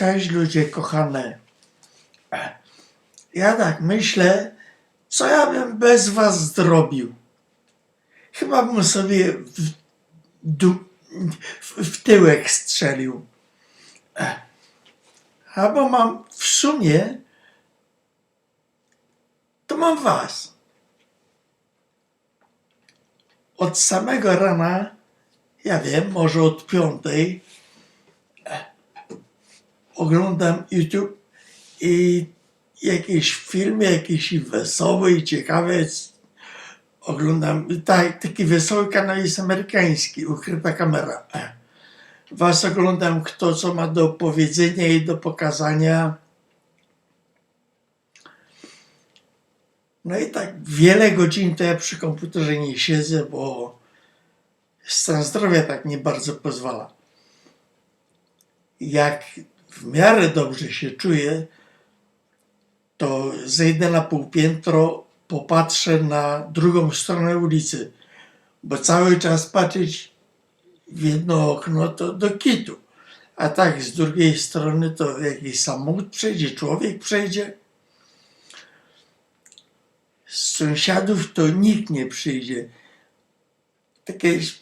Cześć ludzie kochane. Ja tak myślę, co ja bym bez was zrobił. Chyba bym sobie w, w, w tyłek strzelił. Albo mam w sumie, to mam was. Od samego rana, ja wiem, może od piątej, oglądam YouTube i jakieś filmy, jakieś wesołe i ciekawe. Oglądam, tak, taki wesoły kanał jest amerykański, ukryta kamera. Was oglądam, kto co ma do powiedzenia i do pokazania. No i tak wiele godzin to ja przy komputerze nie siedzę, bo stan zdrowia tak nie bardzo pozwala. Jak w miarę dobrze się czuję, to zejdę na półpiętro, popatrzę na drugą stronę ulicy, bo cały czas patrzeć w jedno okno to do kitu. A tak z drugiej strony to jakiś samochód przejdzie, człowiek przejdzie. Z sąsiadów to nikt nie przyjdzie. Tak kiedyś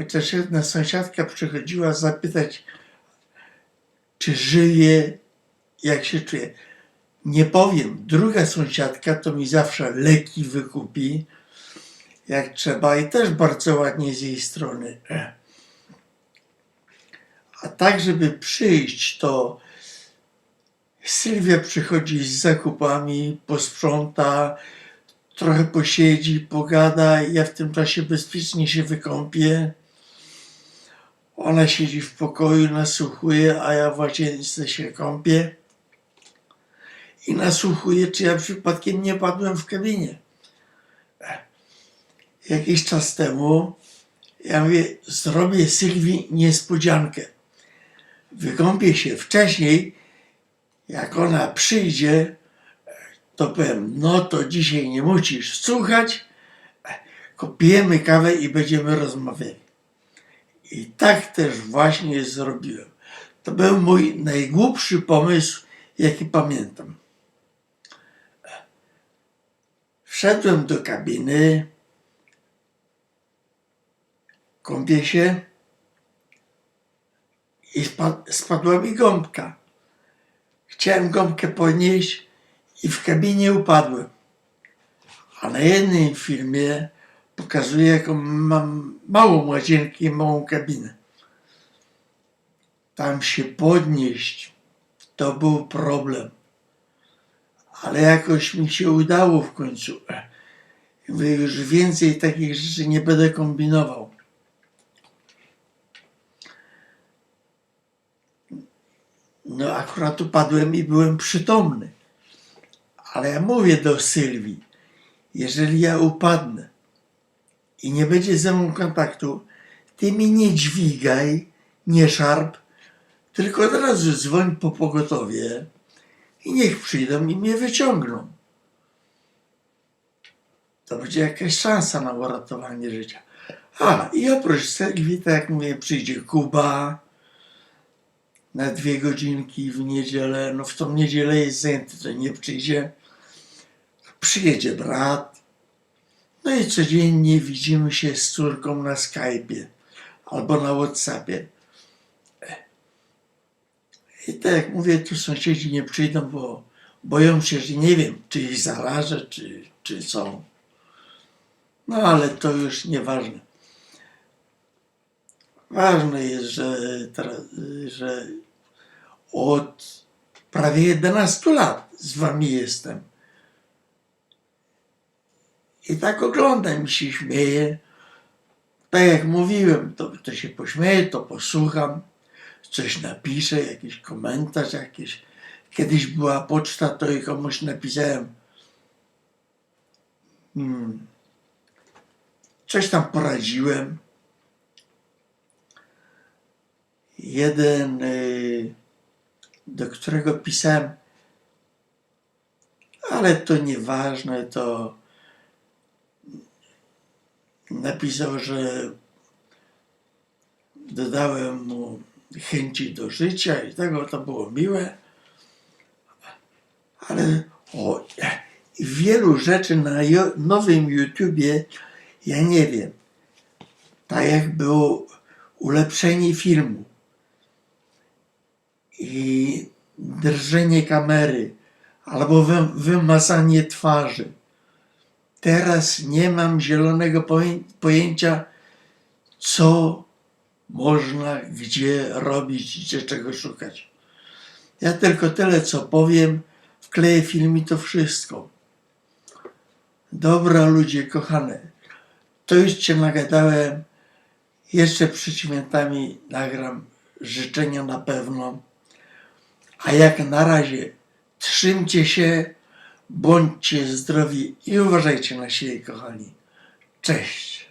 Chociaż jedna sąsiadka przychodziła zapytać, czy żyje, jak się czuje. Nie powiem. Druga sąsiadka to mi zawsze leki wykupi, jak trzeba, i też bardzo ładnie z jej strony. A tak, żeby przyjść, to Sylwia przychodzi z zakupami, posprząta, trochę posiedzi, pogada, ja w tym czasie bezpiecznie się wykąpię. Ona siedzi w pokoju, nasłuchuje, a ja w łazience się kąpię i nasłuchuję, czy ja przypadkiem nie padłem w kabinie. Jakiś czas temu ja mówię, zrobię Sylwii niespodziankę. Wykąpię się wcześniej, jak ona przyjdzie, to powiem, no to dzisiaj nie musisz słuchać, kupijemy kawę i będziemy rozmawiali. I tak też właśnie zrobiłem. To był mój najgłupszy pomysł, jaki pamiętam. Wszedłem do kabiny, kąpię się i spad, spadła mi gąbka. Chciałem gąbkę podnieść i w kabinie upadłem. A na jednym filmie pokazuje, jaką mam małą łazienkę i małą kabinę. Tam się podnieść to był problem. Ale jakoś mi się udało w końcu. Już więcej takich rzeczy nie będę kombinował. No akurat upadłem i byłem przytomny. Ale ja mówię do Sylwii, jeżeli ja upadnę i nie będzie ze mną kontaktu, ty mi nie dźwigaj, nie szarp, tylko od razu dzwoń po pogotowie i niech przyjdą i mnie wyciągną. To będzie jakaś szansa na uratowanie życia. A, i oprócz tak jak mówię, przyjdzie Kuba na dwie godzinki w niedzielę. No w tą niedzielę jest zajęty, to nie przyjdzie. Przyjedzie brat. No i codziennie widzimy się z córką na Skype'ie albo na Whatsappie. I tak jak mówię, tu sąsiedzi nie przyjdą, bo boją się, że nie wiem, czy ich zarażę, czy, czy co. No ale to już nieważne. Ważne jest, że, że od prawie 11 lat z wami jestem. I tak oglądam i się śmieję. Tak jak mówiłem, to, to się pośmieję, to posłucham, coś napiszę, jakiś komentarz, jakiś. Kiedyś była poczta, to i komuś napisałem. Hmm, coś tam poradziłem. Jeden, y, do którego pisałem, ale to nieważne, to napisał, że dodałem mu chęci do życia i tego to było miłe. Ale o, wielu rzeczy na nowym YouTubie ja nie wiem. Tak jak było ulepszenie filmu i drżenie kamery albo wy, wymazanie twarzy. Teraz nie mam zielonego poję- pojęcia, co można gdzie robić, gdzie czego szukać. Ja tylko tyle, co powiem, wkleję film i to wszystko. Dobra, ludzie kochane, to już cię nagadałem. Jeszcze przed świętami nagram życzenia na pewno. A jak na razie, trzymcie się, bądźcie zdrowi i uważajcie na siebie, kochani. Cześć.